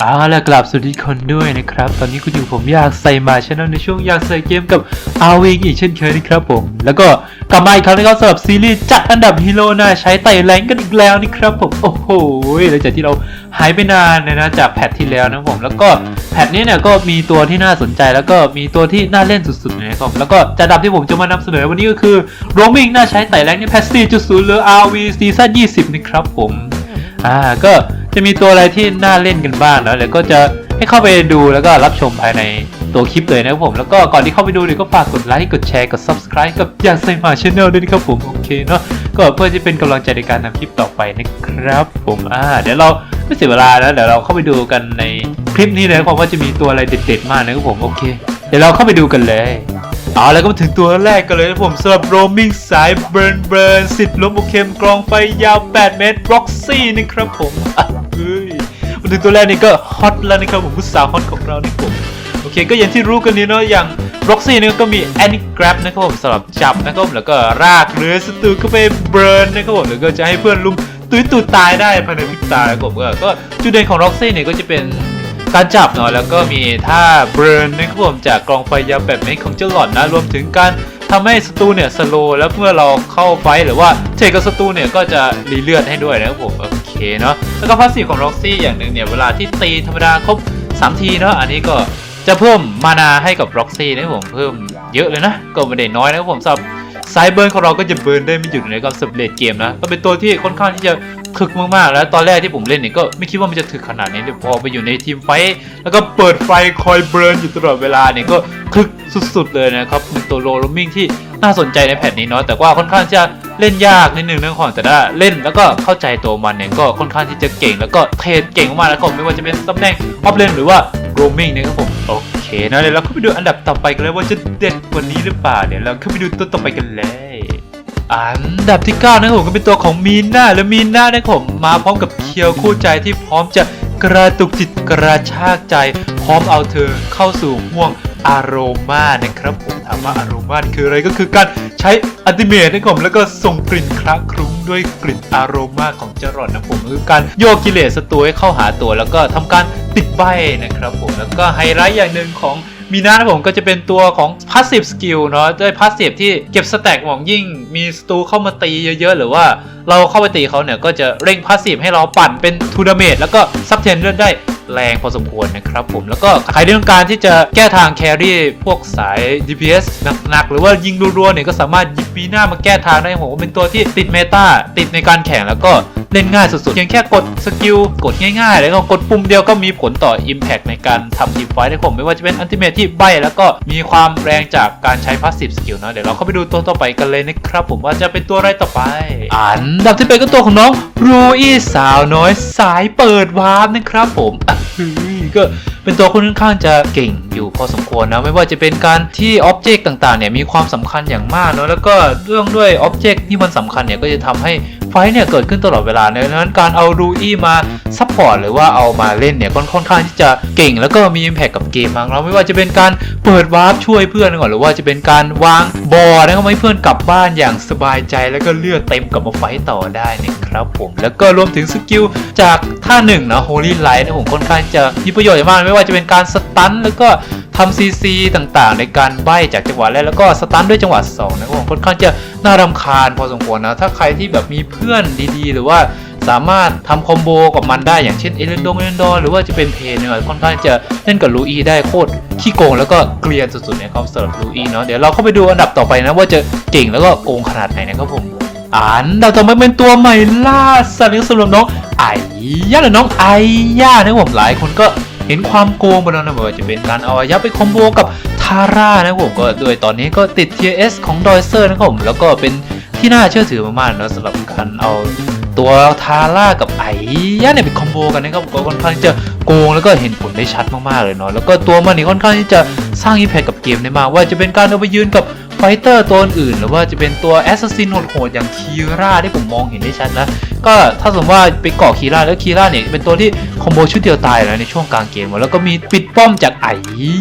เอาล่ะกลับสวัสดีคนด้วยนะครับ ตอนนี้คุณอยู่ผมอยากใส่มาชแนลในช่วงอยากใส่เกมกับอาวิงอีกเช่นเคยนะครับผม แล้วก็กลับมาอีกครั้งนะครับสำหรับซีรีส์จัดอันดับฮีโร่น่าใช้ไต่แรงกันอีกแล้วนะครับผม โอ้โหหลังจากที่เราหายไปนานเลยนะจากแพทที่แล้วนะผม แล้วก็แพทนี้เนี่ยก็มีตัวที่น่าสนใจแล้วก็มีตัวที่น่าเล่นสุดๆนะครับแล้วก็จัดอันดับที่ผมจะมานำเสนอวันนี้ก็คือ roaming น่าใช้ไต่แรงในแพท4.0หรือ RV ซีซั่น20นะครับผมอ่าก็ จะมีตัวอะไรที่น่าเล่นกันบ้างนะเดี๋ยวก็จะให้เข้าไปดูแล้วก็รับชมภายในตัวคลิปเลยนะครับผม แล้วก็ก่อนที่เข้าไปดูเนี่ยก็ฝากกดไลค์กดแชร์กด subscribe กับอยากใส่มาช n แนลด้วยนะครับผมโอเคเนาะก็เพื่อที่เป็นกำลังใจในการทำคลิปต่อไปนะครับ ผมอ่าเดี๋ยวเราไม่เสียเวลาแล้วเดี๋ยวเราเข้าไปดูกันในคลิปนี้เลยนะครับว่าจะมีตัวอะไรเด็ดๆมากนะครับผมโอเค เดี๋ยวเราเข้าไปดูกันเลยเอาแล้วก็มาถึงตัวแรกกันเลยนะผมสำหรับ roaming สายเบิร์นเบิร์นสิทธิ์ลมโอเคมกรองไฟยาว 8 เมตร Roxy นะครับผม ถึงตัวแรกนี่ก็ฮอตแล้วนะครับผมผู้สาวฮอตของเรานี่ผมโอเคก็อย่างที่รู้กันนี้เนาะอย่าง Roxy นี่ก็มี Any Grab นะครับผมสำหรับจับนะครับผมแล้วก็รากเรือสตูเข้าไปเบิร์นนะครับผมแล้วก็จะให้เพื่อนลุมตุ้ยตูดตายได้ภายในพริบตานะครับผมก็จุดเด่นของ Roxy เนี่ยก็จะเป็นการจับเนาะแล้วก็มีท่าเบิร์นนะครับผมจากกองไฟยาวแบบนี้ของเจ้าหลอดนะรวมถึงการทำให้ศัตรูเนี่ยสโลแล้วเมื่อเราเข้าไฟหรือว่าเทกับศัตรูเนี่ยก็จะรีเลือดให้ด้วยนะครับผมโอ เคเนาะแล้วก็พาสซีฟของล็อกซี่อย่างหนึ่งเนี่ยเวลาที่ตีธรรมดาครบ3ทีเนาะอันนี้ก็จะเพิ่มมานาให้กับล็อกซี่นะผมเพิ่มเยอะเลยนะก็ไม่ได้น้อยนะผมสำหรับสายเบิร์นของเราก็จะเบิร์นได้ไม่หยุดในการสำเร็จเกมนะก็เป็นตัวที่ค่อนข้างที่จะถึกมากๆ แล้วตอนแรกที่ผมเล่นเนี่ยก็ไม่คิดว่ามันจะถึกขนาดนี้พอไปอยู่ในทีมไฟท์แล้วก็เปิดไฟคอยเบิร์นอยู่ตลอดเวลาเนี่ยก็ถึกสุดๆเลยนะครับเป็นตัวโรลมิ่งที่น่าสนใจในแผ่นนี้เนาะแต่ว่าค่อนข้างจะ เล่นยากนิดนึงนะของแต่ถ้าเล่นแล้วก็เข้าใจตัวมันเนี่ยก็ค่อนข้างที่จะเก่ง แล้วก็เทรดเก่งมากแล้วก็ไม่ว่าจะเป็นตำแหน่งออฟเลนหรือว่าโรมิงนะครับผมโอเคนะเดี๋ยวเราเข้าไปดูอันดับต่อไปกันเลยว่าจะเด็ดกว่านี้หรือเปล่าเดี๋ยวเราเข้าไปดูตัวต่อไปกันเลยอันดับที่9นะครับผมก็เป็นตัวของมีน่าและมีน่านะครับผมมาพร้อมกับเคียวคู่ใจที่พร้อมจะกระตุกจิตกระชากใจ พร้อมเอาเธอเข้าสู่ห่วงอารมานะครับผมถามว่าอารมาคืออะไรก็คือการ ใช้อัติเมทนะครับผมแล้วก็ส่งกลิ่นคละคลุ้งด้วยกลิ่นอารมาของจรอดนะผมคือการโยกกิเลสศัตรูให้เข้าหาตัว แล้วก็ทำการติดใบนะครับผมแล้วก็ไฮไลท์อย่างหนึ่งของมีนะผมก็จะเป็นตัวของ passive skill เนาะด้วย passive ที่เก็บสแต็กของยิ่ง มีสตูเข้ามาตีเยอะๆ หรือว่าเราเข้าไปตีเขาเนี่ย ก็จะเร่ง passive ให้เราปั่นเป็นทูดาเมจแล้วก็ซับเทนเลือดได้ แรงพอสมควรนะครับผมแล้วก็ใครที่ต้องการที่จะแก้ทางแครี่พวกสาย DPS หนักๆ หรือว่ายิงรัวๆเนี่ยก็สามารถยิบมีหน้ามาแก้ทางได้ผมเป็นตัวที่ติดเมตาติดในการแข่งแล้วก็เล่นง่ายสุดๆ เพียงแค่กดสกิลกดง่ายๆ แล้วก็กดปุ่มเดียวก็มีผลต่อ Impact ในการทำทีมไฟท์ได้ผมไม่ว่าจะเป็นอันติเมทที่ใบแล้วก็มีความแรงจากการใช้ Passive Skill เนาะเดี๋ยวเราเข้าไปดูตัวต่อไปกันเลยนะครับผมว่าจะเป็นตัวอะไรต่อไป อันดับที่เป็นก็ตัวของน้องรูอี้สาวน้อยสายเปิดวาร์ปนะครับผมเก็เป็นตัวค่อนข้างจะเก่งอยู่พอสมควรนะ ไม่ว่าจะเป็นการที่อ็อบเจกต์ต่างๆเนี่ยมีความสำคัญอย่างมากเนาะแล้วก็เรื่องด้วยอ็อบเจกต์ที่มันสำคัญเนี่ยก็จะทำให้ไฟเนี่ยเกิดขึ้นตลอดเวลาดังนั้นการเอารูอี้มาซัพพอร์ตหรือว่าเอามาเล่นเนี่ยค่อนค่อนข้างที่จะเก่ง แล้วก็มีอิมแพคกับเกมมากเราไม่ว่าจะเป็นการเปิดวาร์ปช่วยเพื่อนก่อนหรือว่าจะเป็นการวางบอลนะครับให้เพื่อนกลับบ้านอย่างสบายใจ แล้วก็เลือดเต็มกลับมาไฟต่อได้นะ ครับผมแล้วก็รวมถึงสกิลจากท่าหนึ่งนะ Holy Light นะผมค่อนข้างจะมีประโยชน์มากไม่ว่าจะเป็นการสตันแล้วก็ทำซีซีต่างๆ ในการใบจากจังหวะแรกแล้วก็สตันด้วยจังหวะ2นะครับผมค่อนข้างจะน่ารำคาญพอสมควรนะถ้าใครที่แบบมีเพื่อนดีๆ หรือว่าสามารถทำคอมโบกับมันได้อย่างเช่นเอเลนโดเอเลนโดหรือว่าจะเป็นเพนเนี่ยค่อนข้างจะเล่นกับลูอีได้โคตรขี้โกงแล้วก็เกลียนสุดๆนะครับสำหรับลูอีเนาะเดี๋ยวเราเข้าไปดูอันดับต่อไปนะว่าจะเก่งแล้วก็โกงขนาดไหนนะครับผม อันดับต่อมาเป็นตัวใหม่ล่าสัตว์สำหรับน้องไอ้ย่าหรือน้องไอ้ย่านะผมหลายคนก็เห็นความโกงไปแล้วนะว่าจะเป็นการเอาอายะไปคอมโบกับทาร่านะผมก็ด้วยตอนนี้ก็ติด T S ของดอยเซอร์นะครับผมแล้วก็เป็นที่น่าเชื่อถือมากๆนะสำหรับการเอาตัวทาร่ากับไอ้ยะเนี่ยไปคอมโบกันนะครับก็ค่อนข้างจะโกงแล้วก็เห็นผลได้ชัดมากๆเลยเนาะแล้วก็ตัวมันนี่ค่อนข้างที่จะสร้างอิมแพคกับเกมได้มากว่าจะเป็นการเอาไปยืนกับ ไฟเตอร์ตัวอื่น หรือว่าจะเป็นตัวแอสซัสซินโหดๆอย่างคีร่าที่ผมมองเห็นได้ชัดนะ ก็ถ้าสมมติว่าไปเกาะคีร่าแล้วคีร่าเนี่ยเป็นตัวที่คอมโบชุดเดียวตายแล้วในช่วงกลางเกมแล้วก็มีปิดป้อมจากไอ้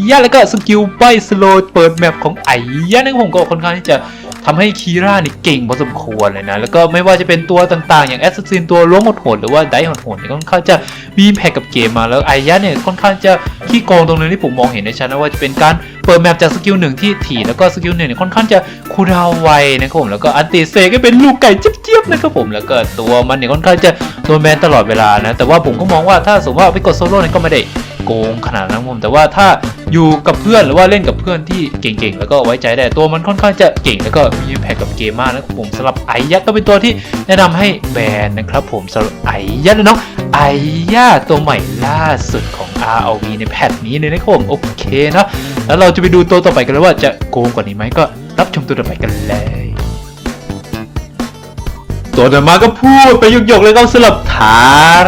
ยะแล้วก็สกิลใบสโลเปิดแมปของไอ้ยะนั่นผมก็ค่อนข้างที่จะทำให้คีร่าเนี่ยเก่งพอสมควรเลยนะ แล้วก็ไม่ว่าจะเป็นตัวต่างๆ อย่างแอสซัสซินตัวล้วงโหดๆหรือว่าไดโหดๆเนี่ยค่อนข้างจะมีแพคกับเกมมาแล้วไอยะเนี่ยค่อนข้างจะขี้โกงตรงนึงที่ผมมองเห็นในชั้นนะว่าจะเป็นการ เปิดแมปจากสกิลหนึ่งที่ถี่แล้วก็สกิลหนึ่งเนี่ยค่อนข้างจะคูดาวไวนะครับผมแล้วก็อันติเซก็เป็นลูกไก่เจี๊ยบๆนะครับผมแล้วก็ตัวมันเนี่ยค่อนข้างจะโดนแบนตลอดเวลานะแต่ว่าผมก็มองว่าถ้าสมมติว่าไปกดโซโล่เนี่ยก็ไม่ได้โกงขนาดนั้นผมแต่ว่าถ้าอยู่กับเพื่อนหรือว่าเล่นกับเพื่อนที่เก่งๆ แล้วก็ไว้ใจได้ตัวมันค่อนข้างจะเก่งแล้วก็มีแพคกับเกมมากนะครับผมสำหรับไอยักษ์ก็เป็นตัวที่แนะนำให้แบนนะครับผมสำหรับไอยักษ์นะน้องไอยักษ์ตัวใหม่ล่าสุดของ ROV ในแพทนี้เลยนะครับผมโอเคเนาะ แล้วเราจะไปดูตัวต่อไปกันแล้วว่าจะโกงกว่านี้ไหมก็รับชมตัวต่อไปกันเลย ตัวต่อมาก็พูดไปหยกๆเลยครับสำหรับทา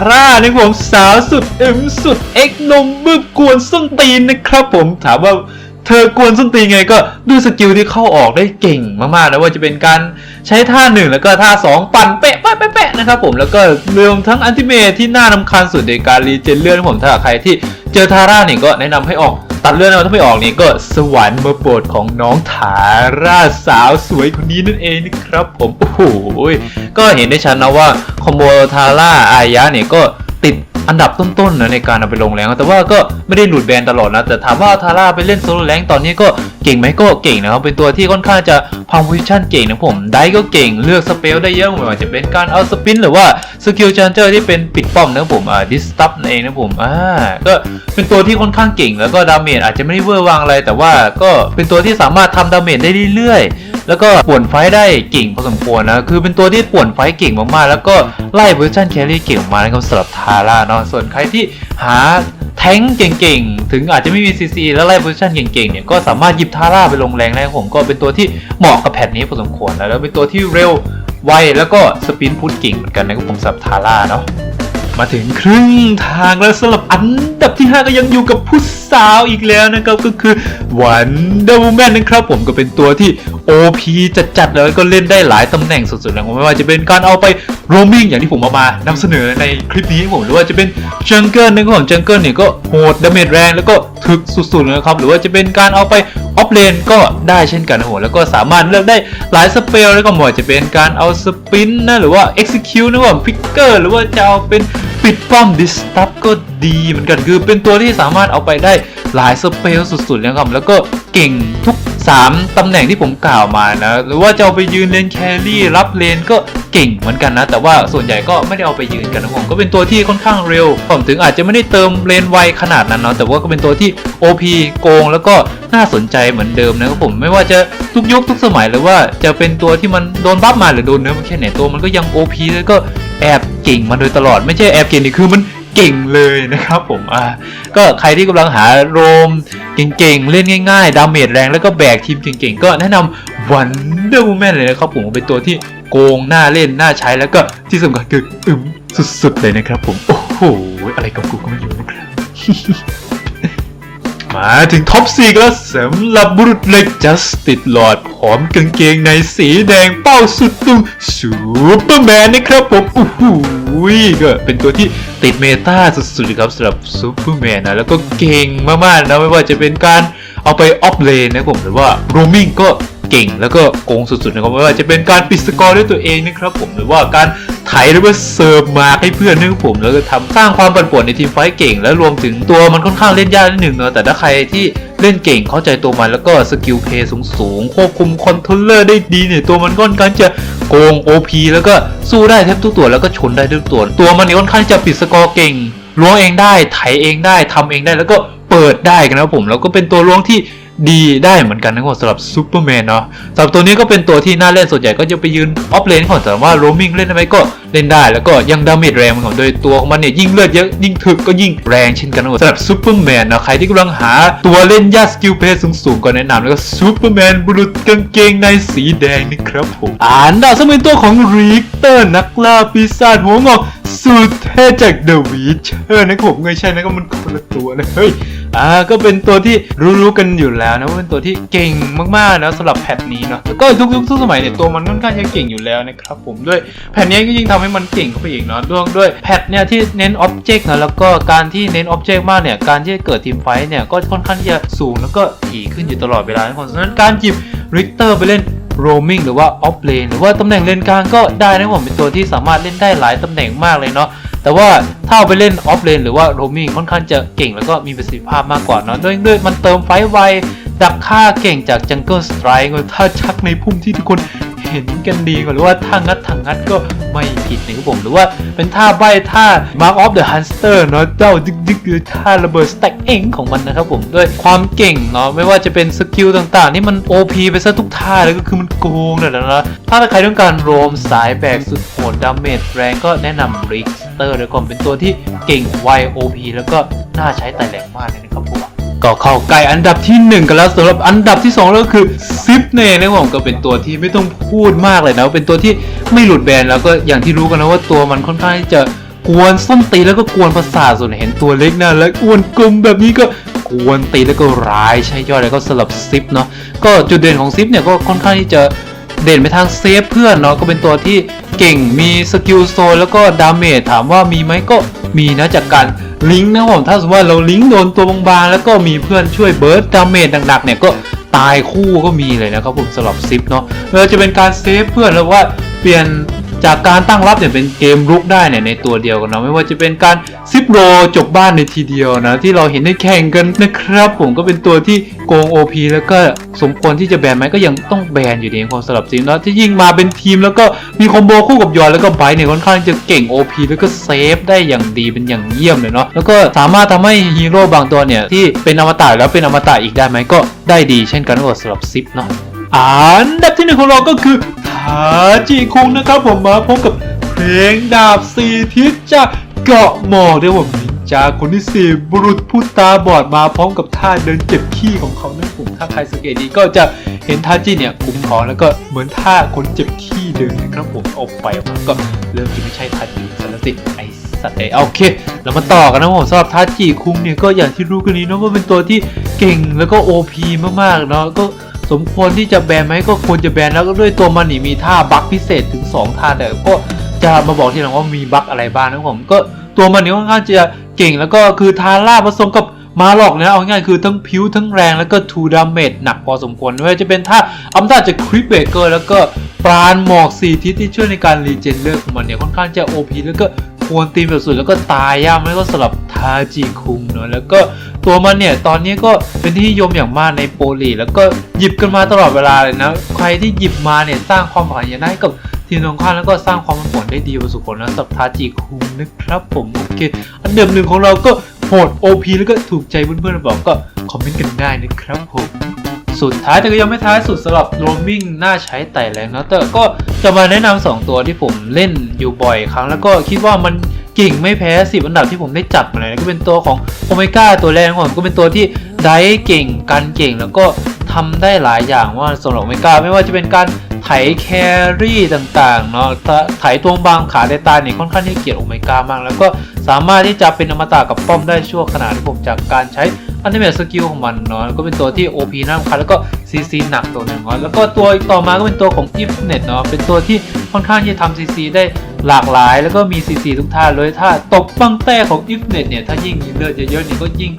ร่านผมสาวสุดเอ็มสุดเอ็กนมบึกกวนส้นตีนนะครับ ผมถามว่าเธอกวนส้นตีนไงก็ด้วยสกิลที่เข้าออกได้เก่งมากๆนะว่าจะเป็นการใช้ท่าหนึ่งแล้วก็ท่าสองปั่นเป๊ะเป๊ะเป๊ะเป๊ะนะครับผมแล้วก็รวมทั้งอันติเมทที่น่านำคาญสุดในการรีเจนเลือดนะผมถ้าใครที่เจอทาร่าเนี่ยก็แนะนำให้ออก ตัดเรื่องนะถ้าไม่ออกนี่ก็สวรรค์มาโปรดของน้องทาราสาวสวยคนนี้นั่นเองนะครับผม โอ้โห ก็เห็นได้ชัดนะว่าคอมโบทาร่าอายะเนี่ยก็ อันดับต้นๆนะในการเอาไปลงแรงแต่ว่าก็ไม่ได้หลุดแบนตลอดนะแต่ถามว่าทาร่าไปเล่นโซโลแรงตอนนี้ก็เก่งไหมก็เก่งนะครับเป็นตัวที่ค่อนข้างจะพังโพซิชั่นเก่งนะผมได้ก็เก่งเลือกสเปลได้เยอะไม่ว่าจะเป็นการเอาสปินหรือว่าสกิลจันเจอร์ที่เป็นปิดป้อมนะผมอ่าดิสตับเองนะผมอ่าก็เป็นตัวที่ค่อนข้างเก่งแล้วก็ดาเมจอาจจะไม่ได้เวอร์วางอะไรแต่ว่าก็เป็นตัวที่สามารถทำดาเมจได้เรื่อยๆ แล้วก็ป่วนไฟได้เก่งพอสมควรนะ คือเป็นตัวที่ป่วนไฟเก่งมากๆ แล้วก็ไล่เวอร์ชันแครี่เก่งมากนะครับสำหรับทาร่าเนาะ ส่วนใครที่หาแทงเก่งๆ ถึงอาจจะไม่มีซีซีแล้วไล่เวอร์ชันเก่งๆ เนี่ย ก็สามารถหยิบทาร่าไปลงแรงได้ผมก็เป็นตัวที่เหมาะกับแพทนี้พอสมควรนะแล้วเป็นตัวที่เร็วไวแล้วก็สปินพุทเก่งเหมือนกันนะครับผมสับทาร่าเนาะมาถึงครึ่งทางแล้วสำหรับอันดับที่ 5 ก็ยังอยู่กับผู้สาวอีกแล้วนะครับก็คือวันเดอร์แมนนะครับผมก็เป็นตัวที่ OP จัดๆแล้วก็เล่นได้หลายตำแหน่งสุดๆนะครับไม่ว่าจะเป็นการเอาไปโรม i ิ g อย่างที่ผมเอามานำเสนอในคลิปนี้ผมหรือว่าจะเป็นจังเกิลนะครับผมจังเกิลเนี่ยก็โหดดาเมจแรงแล้วก็ถึกสุดๆนะครับหรือว่าจะเป็นการเอาไปออฟเลนก็ได้เช่นกันนะผมแล้วก็สามารถเลือกได้หลายสเปลแล้วก็ไม่ว่าจะเป็นการเอาสปินนะหรือว่า execute นะครับฟิกเกอร์หรือว่าจะเอาเป็นปิดป้อมดิสตับก็ดีเหมือนกันคือเป็นตัวที่สามารถเอาไปได้หลายสเปลสุดๆเลยครับแล้วก็เก่งทุก 3 ตำแหน่งที่ผมกล่าวมานะหรือว่าจะเอาไปยืนเลนแครี่รับเลนก็เก่งเหมือนกันนะ แต่ว่าส่วนใหญ่ก็ไม่ได้เอาไปยืนกันนะผมก็เป็นตัวที่ค่อนข้างเร็วผมถึงอาจจะไม่ได้เติมเลนไวขนาดนั้นเนาะแต่ว่าก็เป็นตัวที่ OP โกงแล้วก็น่าสนใจเหมือนเดิมนะครับผมไม่ว่าจะทุกยุคทุกสมัยหรือว่าจะเป็นตัวที่มันโดนบัฟมาหรือโดนเนื้อมันแค่ไหนตัวมันก็ยัง OP แล้วก็แอบเก่งมาโดยตลอดไม่ใช่แอบเก่งนี่คือมัน เก่งเลยนะครับผมอ่าก็ใครที่กำลังหาโรมเก่งๆ เล่นง่ายๆ ดาเมจแรงแล้วก็แบกทีมเก่งๆ ก็แนะนำวันเดอร์ m แมนเลยนะครับผมเป็นตัวที่โกงหน้าเล่นหน้าใช้แล้วก็ที่สำคัญคืออึมสุดๆเลยนะครับผม โอ้โห อะไรกับกูก็ไม่รู้นะครับ มาถึงท็อปสี่แล้วสำหรับบุรุษเหล็กจัสติดหลอดผอมกางเกงในสีแดงเป้าสุดตุงซูเปอร์แมนนะครับผมโอ้โหก็เป็นตัวที่ติดเมตาสุดๆครับสำหรับซูเปอร์แมนนะแล้วก็เก่งมากๆนะไม่ว่าจะเป็นการเอาไปออฟเลนนะผมหรือว่าโรมิงก็เก่งแล้วก็โกงสุดๆนะครับไม่ว่าจะเป็นการปิดสกอร์ด้วยตัวเองนะครับผมหรือว่าการ ไถหรือว่าเสิร์ฟมาให้เพื่อนนะครับผมแล้วก็ทำสร้างความปั่นป่วนในทีมไฟท์เก่ง และรวมถึงตัวมันค่อนข้างเล่นยากนิดหนึ่งเนอะแต่ถ้าใครที่เล่นเก่งเข้าใจตัวมันแล้วก็สกิลเพย์สูงๆควบคุมคอนโทรลเลอร์ได้ดีเนี่ยตัวมันค่อนข้างจะโกง OP แล้วก็สู้ได้แทบทุกตัวแล้วก็ชนได้ทุกตัว ตัวมันเนี่ยค่อนข้างจะปิดสกอร์เก่งล้วงเองได้ไถเองได้ทำเองได้แล้วก็ ปิดได้กันนะผมแล้วก็เป็นตัวล้วงที่ดีได้เหมือนกันนะครับสำหรับซูเปอร์แมนเนาะสำหรับตัวนี้ก็เป็นตัวที่น่าเล่นส่วนใหญ่ก็จะไปยืนออฟเลนก่อนแต่ว่าโรมิงเล่นได้ไหมก็เล่นได้แล้วก็ยังดาเมจแรงเหมือนกันโดยตัวของมันเนี่ยยิ่งเลือดเยอะยิ่งถึกก็ยิ่งแรงเช่นกันนะครับสำหรับซูเปอร์แมนนะใครที่กำลังหาตัวเล่นยาสกิลเพย์สูงๆก็แนะนำแล้วก็ซูเปอร์แมนบุรุษกางเกงในสีแดงนะครับผมอ่านดาวสมัยตัวของริกเตอร์นักล่าปีศาจหัวงอก สุดเท่จากเดอะวิชเออนะครับผมไม่ใช่นะก็มันคนละตัวนะเฮ้ยอ่าก็เป็นตัวที่รู้ๆกันอยู่แล้วนะว่าเป็นตัวที่เก่งมากๆนะสำหรับแพทนี้เนาะแล้วก็ทุกยุคทุกสมัยเนี่ยตัวมันค่อนข้างจะเก่งอยู่แล้วนะครับผมด้วยแพทนี้ก็ยิ่งทำให้มันเก่งเข้าไปอีกเนาะด้วยด้วยแพทเนี่ยที่เน้นอ็อบเจกต์นะแล้วก็การที่เน้นอ็อบเจกต์มากเนี่ยการที่เกิดทีมไฟท์เนี่ยก็ค่อนข้างที่จะสูงแล้วก็ถี่ขึ้นอยู่ตลอดเวลาทุกคนฉะนั้นการหยิบริกเตอร์ไปเล่น roaming หรือว่า off lane หรือว่าตำแหน่งเลนกลางก็ได้นะผมเป็นตัวที่สามารถเล่นได้หลายตำแหน่งมากเลยเนาะแต่ว่าถ้าเอาไปเล่นออฟเลนหรือว่าโรมิงค่อนข้างจะเก่งแล้วก็มีประสิทธิภาพมากกว่าเนาะด้วยด้วยมันเติมไฟไวดักฆ่าเก่งจากจังเกิลสไตร์ถ้าชักในพุ่มที่ทุกคน เห็นกันดีกว่าหรือว่าท่างัดทางงัดก็ไม่ผิดนะครับผมหรือว่าเป็นท่าใบท่า mark of the hunter เนาะเจ้าดึกดึกหรือท่าระเบิด stack เองของมันนะครับผมด้วยความเก่งเนาะไม่ว่าจะเป็นสกิลต่างๆนี่มัน OP ไปซะทุกท่าเลยก็คือมันโกงเลยนะถ้าใครต้องการโรมสายแบกสุดโหดดาเมจแรงก็แนะนำ Richter เลยก่อนเป็นตัวที่เก่งไว OP แล้วก็น่าใช้ไต่แรงมากเลยนะครับผม ก็เข้าใกล้อันดับที่ 1 กันแล้วสำหรับอันดับที่2แล้วก็คือซิปเน่นะผมก็เป็นตัวที่ไม่ต้องพูดมากเลยนะเป็นตัวที่ไม่หลุดแบนแล้วก็อย่างที่รู้กันนะว่าตัวมันค่อนข้างที่จะกวนส้นตีแล้วก็กวนประสาทส่วนเห็นตัวเล็กนะและอ้วนกลมแบบนี้ก็กวนตีแล้วก็ร้ายใช่ย่อยแล้วก็สลับซิปเนาะก็จุดเด่นของซิปเนี่ยก็ค่อนข้างที่จะเด่นไปทางเซฟเพื่อนเนาะก็เป็นตัวที่เก่งมีสกิลโซนแล้วก็ดาเมจถามว่ามีไหมก็มีนะจากการ ลิงก์นะครับผมถ้าสมมติว่าเราลิงก์โดนตัวบางๆแล้วก็มีเพื่อนช่วยเบิร์ดดาเมจหนักๆเนี่ยก็ตายคู่ก็มีเลยนะครับผมสำหรับซิปเนาะไม่ว่าจะเป็นการเซฟเพื่อนหรือว่าเปลี่ยน จากการตั้งรับเนี่ยเป็นเกมรุกได้เนี่ยในตัวเดียวกันเนาะไม่ว่าจะเป็นการซิปโรจบบ้านในทีเดียวนะที่เราเห็นได้แข่งกันนะครับผมก็เป็นตัวที่โกง OP แล้วก็สมควรที่จะแบนไหมก็ยังต้องแบนอยู่ดีของสำหรับซิปเนาะที่ยิ่งมาเป็นทีมแล้วก็มีคอมโบคู่กับยอนแล้วก็ไบต์เนี่ยค่อนข้างจะเก่ง OP แล้วก็เซฟได้อย่างดีเป็นอย่างเยี่ยมเลยเนาะแล้วก็สามารถทำให้ฮีโร่บางตัวเนี่ยที่เป็นอมตะแล้วเป็นอมตะอีกได้ไหมก็ได้ดีเช่นกันกับสำหรับซิปเนาะ อันดับที่หนึ่งของเราก็คือทาจิคุงนะครับผมมาพบกับเพลงดาบสีทิศจากเกาะหมอกเดี๋ยวผมจากคนที่สี่บุรุษผู้ตาบอดมาพร้อมกับท่าเดินเจ็บขี้ของเขานะผมถ้าใครสังเกตดีก็จะเห็นท่าจิเนี่ยกุมท้องแล้วก็เหมือนท่าคนเจ็บขี้เดินนะครับผมออกไปออกมาก็เริ่มจะไม่ใช่ท่าจิสารสิไอสัตว์เอโอเคเรามาต่อกันนะผมสำหรับท่าจิคุงเนี่ยก็อย่างที่รู้กันนี้เนาะว่าเป็นตัวที่เก่งแล้วก็ OP มากๆเนาะก็ สมควรที่จะแบนไหมก็ควรจะแบนแล้วก็ด้วยตัวมันนี่มีท่าบัคพิเศษถึง 2ท่าแต่ก็จะมาบอกทีหลังว่ามีบัคอะไรบ้างนะผม ก็ตัวมันนี่ค่อนข้างจะเก่งแล้วก็คือทาร่าผสมกับมาหลอกนะเอาง่ายคือทั้งผิวทั้งแรงแล้วก็ทูดามเมจหนักพอสมควรไม่ว่าจะเป็นท่าอำนาจจากคริปเบเกอร์แล้วก็ปราณหมอกสี่ทิศที่ช่วยในการรีเจนเลือดของมันเนี่ยค่อนข้างจะ OP แล้วก็ วรตีมแบบสุดแล้วก็ตายยากไม่ก็สำหรับทาจิคุงเนอะแล้วก็ตัวมันเนี่ยตอนนี้ก็เป็นที่นิยมอย่างมากในโปลีแล้วก็หยิบกันมาตลอดเวลาเลยนะใครที่หยิบมาเนี่ยสร้างความหมายอย่างได้กับทีมตรงข้ามแล้วก็สร้างความผลได้ดีประสบผลนะสับทาจิคุงนะครับผมโอเคอันเดิมหนึ่งของเราก็โหด OP แล้วก็ถูกใจเพื่อนๆบอกก็คอมเมนต์กันได้นะครับผม สุดท้ายแต่ก็ยังไม่ท้ายสุดสำหรับโรมมิ่งน่าใช้ไต่แรงนะแต่ก็จะมาแนะนำสองตัวที่ผมเล่นอยู่บ่อยครั้ง แล้วก็คิดว่ามันเก่งไม่แพ้สิบอันดับที่ผมได้จัดมาเลยก็เป็นตัวของโอเมก้าตัวแรกของผมก็เป็นตัวที่ได้เก่งกันเก่งแล้วก็ทำได้หลายอย่างว่าสำหรับโอเมก้าไม่ว่าจะเป็นการไถแครี่ต่างๆเนาะถ้าไถตัวบางขาไดตาเนี่ยค่อนข้างที่เกลียดโอเมก้ามาก แล้วก็ สามารถที่จะเป็นอมตะกับป้อมได้ชั่วขณะที่ผมจากการใช้อันนี้เป็นสกิลของมันเนาะก็เป็นตัวที่ OP น่ารำคาญแล้วก็ CC หนักตัวหนึ่งเนาะแล้วก็ตัวอีกต่อมาก็เป็นตัวของ If Net เนาะเป็นตัวที่ค่อนข้างที่จะทำ CC ได้หลากหลาย แล้วก็มี CC ทุกท่าเลยถ้าตบบังแต้ของ If Net เนี่ยถ้ายิ่งมีเลือดเยอะๆนี่ก็ยิ่ง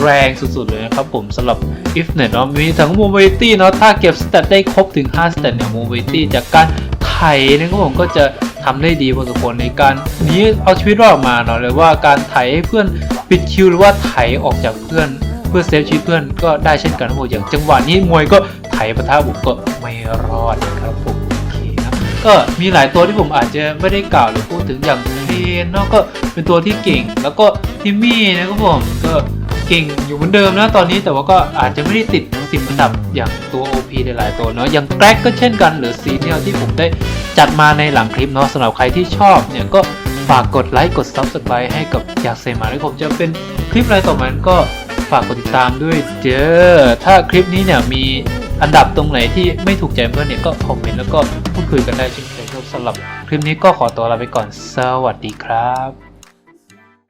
แรงสุดๆเลยนะครับผมสำหรับ If Net เนาะมีทั้ง Mobility เนาะถ้าเก็บสเตตได้ครบถึง 5 สเตตเนี่ย Mobility จากการไถนะครับผมก็จะ ทำได้ดีพอสมควรในการนี้เอาชีวิตรอดออกมาเนาะหรือว่าการไถให้เพื่อนปิดคิวหรือว่าไถออกจากเพื่อน เพื่อเซฟชีวิตเพื่อนก็ได้เช่นกันครับผมอย่างจังหวะนี้มวยก็ไถปะทะบุกก็ไม่รอดนะครับผมโอเคนะก็มีหลายตัวที่ผมอาจจะไม่ได้กล่าวหรือพูดถึงอย่างเทนเนาะก็เป็นตัวที่เก่ง แล้วก็ทิมมี่นะครับผมก็เก่งอยู่เหมือนเดิมนะตอนนี้แต่ว่าก็อาจจะไม่ได้ติดสิบอันดับอย่างตัว OP หลายๆตัวเนาะอย่างแกร็กก็เช่นกันหรือซีเนียลที่ผมได้ จัดมาในหลังคลิปเนาะสำหรับใครที่ชอบเนี่ยก็ฝากกดไลค์กด Subscribe ให้กับอยากเซมาด้วยผมจะเป็นคลิปอะไรต่อมาก็ฝากกดติดตามด้วยเด้อถ้าคลิปนี้เนี่ยมีอันดับตรงไหนที่ไม่ถูกใจเพื่อนเนี่ยก็คอมเมนต์แล้วก็พูดคุยกันได้เช่นเคยครับสำหรับคลิปนี้ก็ขอตัวลาไปก่อนสวัสดีครับ